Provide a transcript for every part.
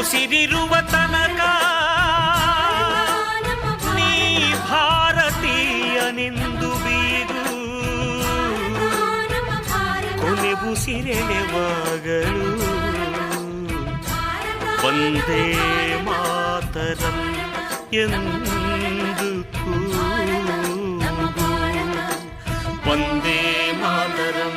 ಭಾರತ ಉಸಿರಿರುವ ತನಕ ನಮ್ಮ ನೀ ಭಾರತ ಭಾರತೀಯನೆಂದು ಬೀರು ನಮ್ಮ ಭಾರತ ಕೊನೆ ಉಸಿರೆಳೆವಾಗಲು ಭಾರತ ಒಂದೇ ಮಾತರಂ ಎಂದು ಕೂಗು. ಒಂದೇ ಮಾತರಂ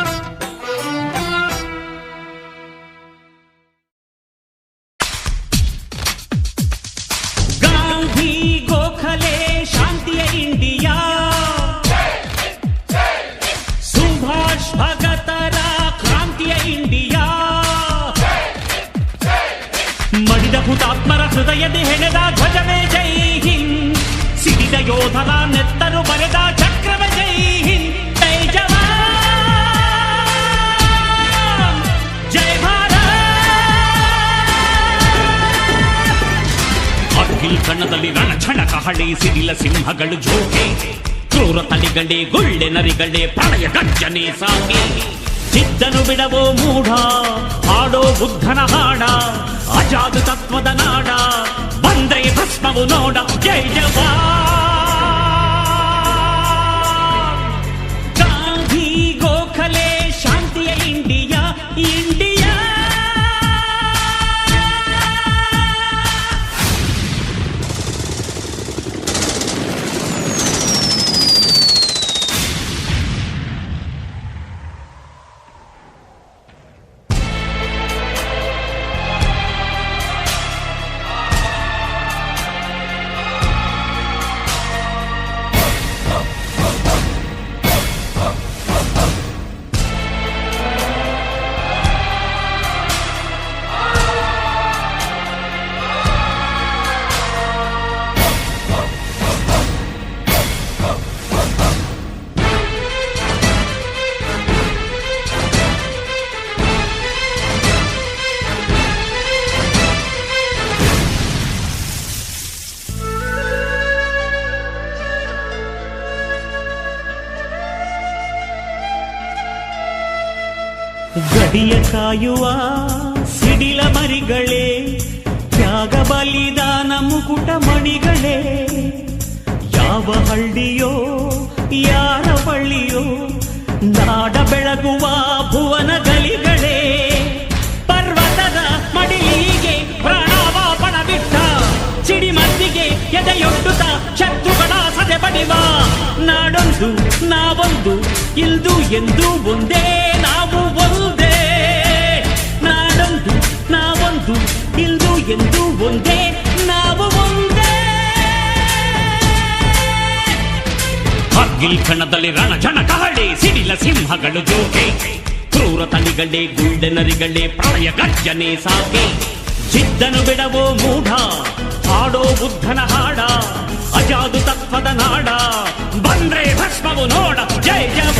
ಸಿಡಿದ ಯೋಧರ ನೆತ್ತರು ಬರೆದ ಚಕ್ರವೇ ಜೈ ಹಿಂದ್ ಜೈ ಜವಾನ್ ಜೈ ಭಾರತ್ ಅಖಿಲ್ ಕಣ್ಣದಲ್ಲಿ ರಣಛಣ ಕಹಳಿ ಸಿಡಿಲ ಸಿಂಹಗಳು ಜೋಕೆ ಕ್ರೂರ ತಳಿಗಂಡೆ ಗುಳ್ಳೆ ನರಿಗಂಡೆ ಪ್ರಳಯ ಗರ್ಜನೆ ಸಾಗಿ ಚಿದ್ದನು ಬಿಡವೋ ಮೂಢ ಹಾಡೋ ಬುದ್ಧನ ಹಾಡ ಅಜಾದ ತತ್ವದ ನಾಡ ಬಂದ್ರೆ ಭಸ್ಮವು ನೋಡ ಜೈ ಜವಾನ್ ಗಡಿಯ ಕಾಯುವ ಸಿಡಿಲ ಮರಿಗಳೇ, ತ್ಯಾಗ ಬಲಿದಾನ ಮುಕುಟ ಮಣಿಗಳೇ. ಯಾವ ಹಳ್ಳಿಯೋ, ಯಾರ ಬಳ್ಳಿಯೋ, ನಾಡ ಬೆಳಗುವ ಭುವನ ಗಲಿಗಳೇ. ಪರ್ವತದ ಮಡಿಲಿಗೆ ಪ್ರಾಣಾವಾಪಣ ಬಿಟ್ಟ ಸಿಡಿಮದ್ದಿಗೆ ಎದೆಯೊಡ್ಡುತ್ತ ಶತ್ರುಗಳ ಸದೆ ಬಡಿವ ನಾಡೊಂದು, ನಾವೊಂದು ಇಂದು ಎಂದು ಒಂದೇ ಒಂದೇ ನಾವು ಒಂದೇ ಕಾರ್ಗಿಲ್ ಕಣದಲ್ಲಿ ರಣ ಜನ ಕಹಳೆ ಸಿಡಿಲ ಸಿಂಹಗಳು ಜೋಗೆ ಕ್ರೂರ ತಳಿಗಳೇ ಗುಳ್ಳೆನರಿಗಳೇ ಪ್ರಳಯ ಗರ್ಜನೆ ಸಾಗೆ ಜಿದ್ದನು ಬಿಡವೋ ಮೂಢ ಹಾಡೋ ಬುದ್ಧನ ಹಾಡ ಅಜಾದು ತತ್ವದ ನಾಡ ಬಂದ್ರೆ ಭಸ್ಮವು ನೋಡ ಜಯ ಜಯ